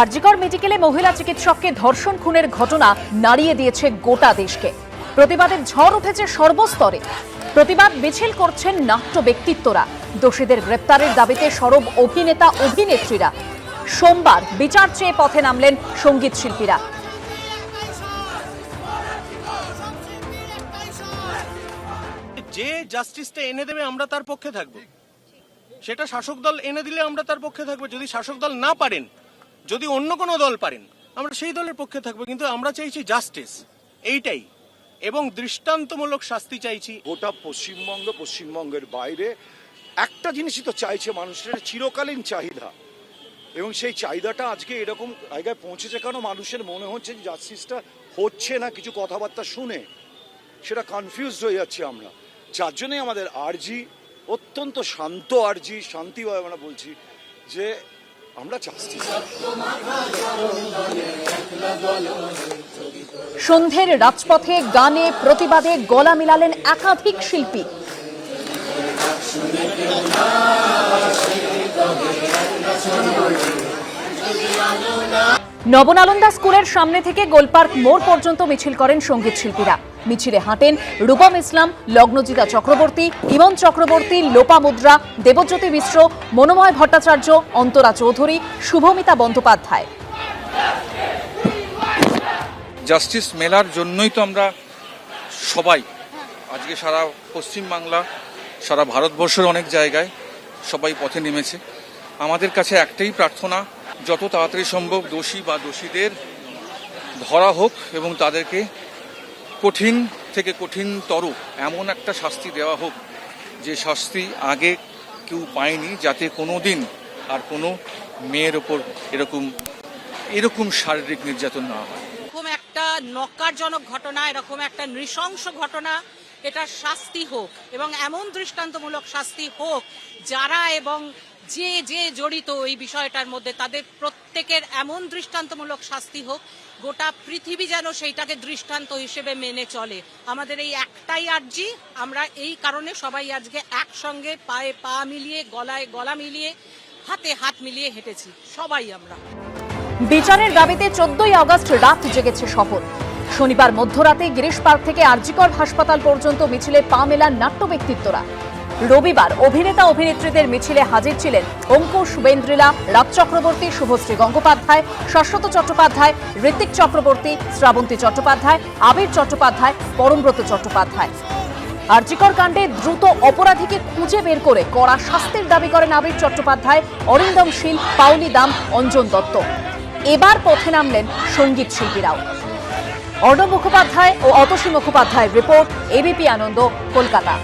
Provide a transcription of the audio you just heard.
আরজিকর মেডিকেলে মহিলা চিকিৎসককে ধর্ষণ খুনের ঘটনা নাড়িয়ে দিয়েছে গোটা দেশকে। প্রতিবাদের ঝড় উঠেছে সর্বস্তরে। প্রতিবাদ মিছিল করছেন নাট্য ব্যক্তিত্বরা। দোষীদের গ্রেপ্তারের দাবিতে সরব অভিনেতা, অভিনেত্রীরা। সোমবার বিচার চেয়ে পথে নামলেন সংগীত শিল্পীরা। যে জাস্টিসটা এনে দেবে আমরা তার পক্ষে থাকব। সেটা শাসক দল এনে দিলে আমরা তার পক্ষে থাকব। যদি শাসক দল না পারেন যদি অন্য কোনো দল পারেন, আমরা সেই দলের পক্ষে থাকব, কিন্তু আমরা চাইছি জাস্টিস এইটাই। এবং দৃষ্টান্তমূলক শাস্তি চাইছি। গোটা পশ্চিমবঙ্গ, পশ্চিমবঙ্গের বাইরে একটা জিনিসই তো চাইছে মানুষের চিরকালীন চাহিদা। এবং সেই চাহিদাটা আজকে এরকম জায়গায় পৌঁছেছে কারণ মানুষের মনে হচ্ছে যে জাস্টিসটা হচ্ছে না, কিছু কথাবার্তা শুনে? সেটা কনফিউজড হয়ে যাচ্ছি আমরা। যার জন্যই আমাদের আর্জি, অত্যন্ত শান্ত আর্জি, শান্তিভাবে আমরা বলছি যে আমরা সন্ধ্যের রাজপথে গানে প্রতিবাদে গলা মিলালেন একাধিক শিল্পী। নবনালন্দা স্কুলের সামনে থেকে গোলপার্ক মোড় পর্যন্ত মিছিল করেন সংগীত শিল্পীরা। মিছিলে হাঁটেন রূপম ইসলাম, লগ্নজিতা চক্রবর্তী ইমন চক্রবর্তী লোপামুদ্রা দেবজ্যোতি মিশ্র, মনোময় ভট্টাচার্য, অন্তরা চৌধুরী, শুভমিতা বন্দ্যোপাধ্যায়। জাস্টিস মেলার জন্যই তো আমরা সবাই, আজকে সারা পশ্চিম বাংলা, সারা ভারতবর্ষের অনেক জায়গায় সবাই পথে নেমেছে। আমাদের কাছে একটাই প্রার্থনা যত তাড়াতাড়ি সম্ভব দোষী বা দোষীদের ধরা হোক এবং তাদেরকে কঠিন থেকে কঠিনতর এমন একটা শাস্তি দেওয়া হোক যে শাস্তি আগে কেউ পায়নি, যাতে কোনো দিন আর কোনো মেয়ের ওপর এরকম এরকম শারীরিক নির্যাতন না হয়। এরকম একটা নকারজনক ঘটনা, এরকম একটা নৃশংস ঘটনা এটা শাস্তি হোক এবং এমন দৃষ্টান্তমূলক শাস্তি হোক যারা এবং যে যে জড়িত এই বিষয়টার মধ্যে তাদের প্রত্যেকের এমন দৃষ্টান্তমূলক শাস্তি হোক, গোটা পৃথিবী যেন সেইটাকে দৃষ্টান্ত হিসেবে মেনে চলে। আমাদের এই একটাই আর্জি, আমরা এই কারণে সবাই আজকে একসঙ্গে পায়ে পা মিলিয়ে, গলায় গলা মিলিয়ে, হাতে হাত মিলিয়ে হেঁটেছি, সবাই আমরা। বিচারের দাবিতে চোদ্দই আগস্ট রাত জেগেছে শহর শনিবার মধ্যরাতে গিরিশ পার্ক থেকে আরজিকর হাসপাতাল পর্যন্ত মিছিলে পা মেলান নাট্য ব্যক্তিত্বরা রবিবার অভিনেতা অভিনেত্রীদের মিছিলে হাজির ছিলেন অঙ্কুশ বেন্দ্রিলা, রাজ চক্রবর্তী, শুভশ্রী গঙ্গোপাধ্যায়, শাশ্বত চট্টোপাধ্যায়, ঋত্বিক চক্রবর্তী, শ্রাবন্তী চট্টোপাধ্যায়, আবির চট্টোপাধ্যায়, পরমব্রত চট্টোপাধ্যায়। আরজিকর কাণ্ডে দ্রুত অপরাধীকে খুঁজে বের করে কড়া শাস্তির দাবি করেন আবির চট্টোপাধ্যায়, অরিন্দম শীল পাউলি দাম, অঞ্জন দত্ত। এবার পথে নামলেন সংগীত শিল্পীরাও। অর্ণব মুখোপাধ্যায় ও অতসী মুখোপাধ্যায় রিপোর্ট এবিপি আনন্দ কলকাতা।